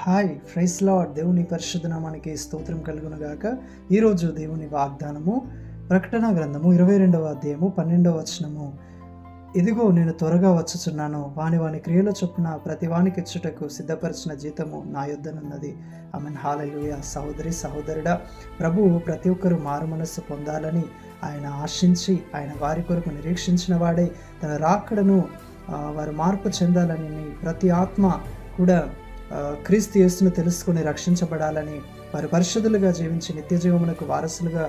Hi fries lord దేవుని పరిశుద్ధ నామానికి స్తోత్రం కలుగును గాక ఈరోజు దేవుని వాగ్దానము ప్రకటన గ్రంథము ఇరవై రెండవ అధ్యాయము పన్నెండవ వచనము. ఇదిగో నేను త్వరగా వచ్చుచున్నాను. వాని వాని క్రియల చొప్పున ప్రతి వానికి ఇచ్చుటకు సిద్ధపరిచిన జీతము నా యొద్దనున్నది. ఆమెన్. హాలలుయ. సహోదరి సహోదరుడా ప్రభువు ప్రతి ఒక్కరూ మారు మనస్సు పొందాలని ఆయన ఆశించి ఆయన వారి కొరకు నిరీక్షించిన వాడే తన రాకడను వారు మార్పు చెందాలని ప్రతి ఆత్మ కూడా క్రీస్తు యేసును తెలుసుకొని రక్షించబడాలని వారు పరిశుద్ధులుగా జీవించి నిత్య జీవమునకు వారసులుగా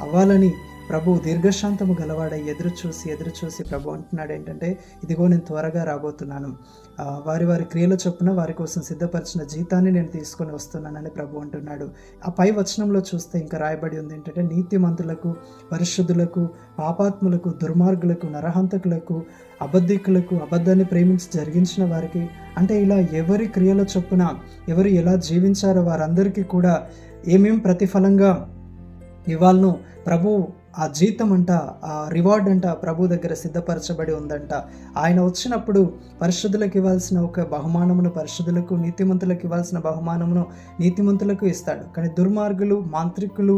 అవ్వాలని ప్రభు దీర్ఘశాంతము గలవాడై ఎదురు చూసి ఎదురు చూసి ప్రభు అంటున్నాడు ఏంటంటే ఇదిగో నేను త్వరగా రాబోతున్నాను. వారి వారి క్రియల చొప్పున వారి కోసం సిద్ధపరిచిన జీతాన్ని నేను తీసుకొని వస్తున్నానని ప్రభు అంటున్నాడు. ఆ పై వచనంలో చూస్తే ఇంకా రాయబడి ఉంది ఏంటంటే నీతిమంతులకు పరిశుద్ధులకు పాపాత్ములకు దుర్మార్గులకు నరహంతకులకు అబద్ధికులకు అబద్ధాన్ని ప్రేమించి జరిగించిన వారికి అంటే ఇలా ఎవరి క్రియల చొప్పున ఎవరు ఎలా జీవించారో వారందరికీ కూడా ఏమేం ప్రతిఫలంగా ఇవాళను ప్రభు ఆ జీతం అంట ఆ రివార్డ్ అంట ప్రభు దగ్గర సిద్ధపరచబడి ఉందంట. ఆయన వచ్చినప్పుడు పరిశుద్ధులకు ఇవ్వాల్సిన ఒక బహుమానమును పరిశుద్ధులకు నీతిమంతులకు ఇవ్వాల్సిన బహుమానమును నీతిమంతులకు ఇస్తాడు. కానీ దుర్మార్గులు మాంత్రికులు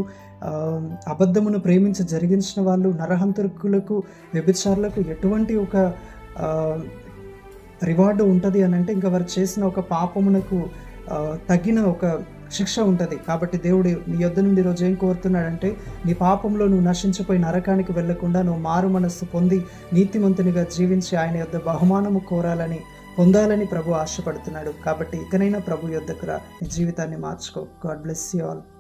అబద్ధమును ప్రేమించి జరిగించిన వాళ్ళు నరహంతకులకు వ్యభిచారులకు ఎటువంటి ఒక రివార్డు ఉంటుంది అని అంటే ఇంకా వారు చేసిన ఒక పాపమునకు తగిన ఒక శిక్ష ఉంటుంది. కాబట్టి దేవుడు నీ యొద్ద నుండి రోజు ఏం కోరుతున్నాడంటే నీ పాపంలో నువ్వు నశించిపోయి నరకానికి వెళ్ళకుండా నువ్వు మారు మనస్సు పొంది నీతిమంతునిగా జీవించి ఆయన యొద్ద బహుమానము కోరాలని పొందాలని ప్రభు ఆశపడుతున్నాడు. కాబట్టి ఇకనైనా ప్రభు యొద్దకు రా. నీ జీవితాన్ని మార్చుకో. God bless you all.